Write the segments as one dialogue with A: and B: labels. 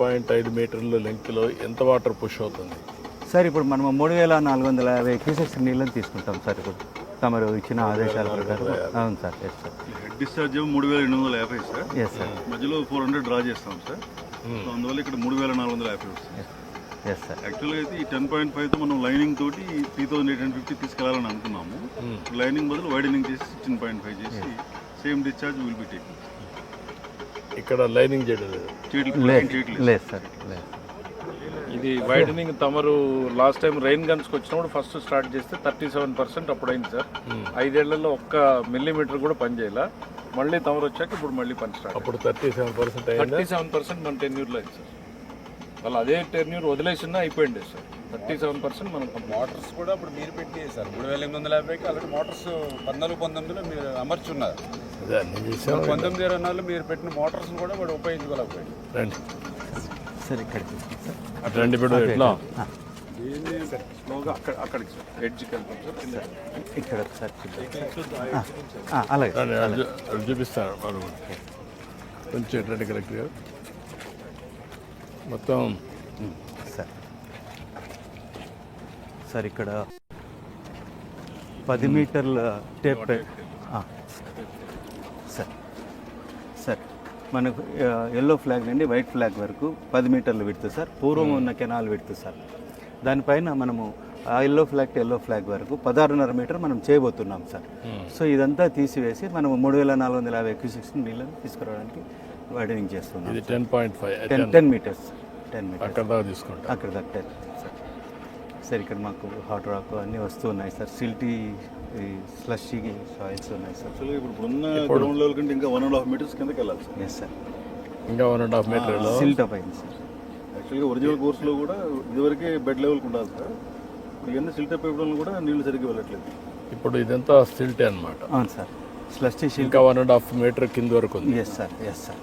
A: Point ఐదు మీటర్ల లెంగ్త్లో ఎంత వాటర్ పుష్ అవుతుంది?
B: సార్ ఇప్పుడు మనం మూడు వేల నాలుగు వందల యాభై క్యూసెక్స్ నీళ్ళని తీసుకుంటాం సార్ ఇప్పుడు. తమరు ఇచ్చిన ఆదేశాల ప్రకారం. అవును sir yes sir
C: head discharge ఏమో మూడు వేల ఎనిమిది వందల యాభై సార్.
B: ఎస్ సార్
C: మధ్యలో ఫోర్ హండ్రెడ్ డ్రా చేస్తాం సార్. సో అందువల్ల ఇక్కడ మూడు వేల నాలుగు వందల యాభై వస్తుంది.
B: ఎస్ సార్
C: యాక్చువల్గా అయితే ఈ టెన్ పాయింట్ ఫైవ్తో మనం లైనింగ్ తోటి three thousand eight hundred fifty తీసుకెళ్ళాలని అనుకున్నాము. లైనింగ్ బదులు వైడనింగ్ చేసి సిక్స్టీన్ పాయింట్ ఫైవ్ చేసి same discharge will be taking
A: ఇక్కడ లైనింగ్ చేయడం లేదు.
B: లేదు సార్ లేదు.
D: ఇది వైడనింగ్ తమరు లాస్ట్ టైం రైన్ గన్స్కి వచ్చినప్పుడు ఫస్ట్ స్టార్ట్ చేస్తే థర్టీ సెవెన్ పర్సెంట్ అప్పుడు అయింది సార్ ఐదేళ్ళలో ఒక్క మిల్లీమీటర్ కూడా పని చేయాల. మళ్ళీ తమరు వచ్చాక ఇప్పుడు మళ్ళీ పని స్టార్ట్
A: అప్పుడు thirty seven percent
D: thirty seven percent మన టెన్యూర్లో అయింది సార్. వాళ్ళు అదే టెన్యూర్ వదిలేసినా అయిపోయింది సార్. థర్టీ సెవెన్ పర్సెంట్ మనం
E: మోటార్స్ కూడా ఇప్పుడు మీరు పెట్టి సార్ మూడు వేల ఎనిమిది వందల యాభైకి ఆల్రెడీ మోటార్స్ పద్నాలుగు పంతొమ్మిదిలో మీరు అమర్చున్నారు పంతొమ్మిది ఇరవై నాలుగులో మీరు పెట్టిన మోటార్స్ కూడా వాడు ఉపయోగించుకోలేకపోయింది
A: రండి.
B: సార్
A: అటు రండి ఇప్పుడు ఎట్లా?
D: అక్కడ అక్కడికి సార్. ఎడ్జ్కి వెళ్తాం సార్ కింద.
B: ఇక్కడ అలాగే
A: చూపిస్తాను కొంచెం ఎటువంటి కరెక్ట్గా మొత్తం.
B: సార్ ఇక్కడ పది మీటర్ల టేప్. సార్ సార్ మనకు ఎల్లో ఫ్లాగ్ నుండి వైట్ ఫ్లాగ్ వరకు పది మీటర్లు విడుతు సార్. పూర్వం ఉన్న కెనాల్ విడుతు సార్. దానిపైన మనము ఆ yellow flag to yellow flag వరకు పదహారున్నర మీటర్ మనం చేయబోతున్నాం సార్. సో ఇదంతా తీసివేసి మనం మూడు వేల నాలుగు వందల యాభై క్యూసిక్స్ నీళ్ళని తీసుకురావడానికి వైడనింగ్ చేస్తున్నాం
A: ten point five
B: ten ten meters ten meters
A: అక్కడ దాకా తీసుకుంటా.
B: అక్కడ కట్టారు సార్. సార్ ఇక్కడ మాకు హాట్ రాక్ అన్నీ వస్తూ ఉన్నాయి సార్. సిల్టీ స్లషీ సాయిల్స్ ఉన్నాయి సార్.
C: యాక్చువల్గా ఇప్పుడు ఉన్న గ్రౌండ్ లెవెల్ కంటే ఇంకా వన్ అండ్ హాఫ్ మీటర్స్ కిందకి వెళ్ళాలి సార్.
B: ఎస్ సార్
A: ఇంకా వన్ అండ్ హాఫ్ మీటర్లో
B: సిల్ట్ అప్ అయింది సార్
C: యాక్చువల్గా ఒరిజినల్ కోర్సులో కూడా ఇదివరకే బెడ్ లెవెల్కి ఉండాలి సార్. ఇవన్నీ సిల్టప్ ఇవ్వడం కూడా నీళ్ళు సరిగ్గా వెళ్ళట్లేదు.
A: ఇప్పుడు ఇదంతా స్టిల్టే అనమాట
B: అవును సార్ స్లషీ సిల్ట్
A: ఇంకా వన్ అండ్ హాఫ్ మీటర్ కింద వరకు ఉంది.
B: Yes sir yes sir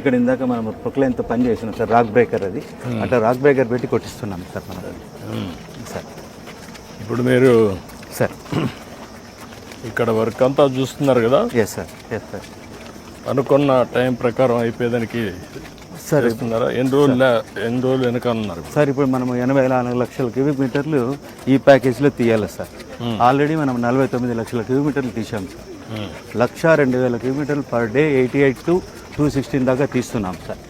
B: ఇక్కడ ఇందాక మనం ప్రొక్లైన్తో పని చేసినాం సార్ రాక్ బ్రేకర్ అది. అట్లా రాక్ బ్రేకర్ పెట్టి కొట్టిస్తున్నాం సార్ మనం. సార్.
A: ఇప్పుడు మీరు
B: సార్.
A: ఇక్కడ వర్క్ అంతా చూస్తున్నారు కదా?
B: ఎస్ సార్ ఎస్ సార్
A: అనుకున్న టైం ప్రకారం అయిపోయేదానికి
B: సార్
A: ఎన్ని రోజులు ఎన్ని రోజులు వెనక ఉన్నారు
B: సార్ ఇప్పుడు మనం ఎనభై నాలుగు లక్షల క్యూబిక్ మీటర్లు ఈ ప్యాకేజ్లో తీయాలి సార్. ఆల్రెడీ మనం నలభై తొమ్మిది లక్షల క్యూబిక్ మీటర్లు తీసాం సార్. లక్ష రెండు వేల కిలోమీటర్లు per day eighty eight to two sixteen దాకా తీస్తున్నాం సార్.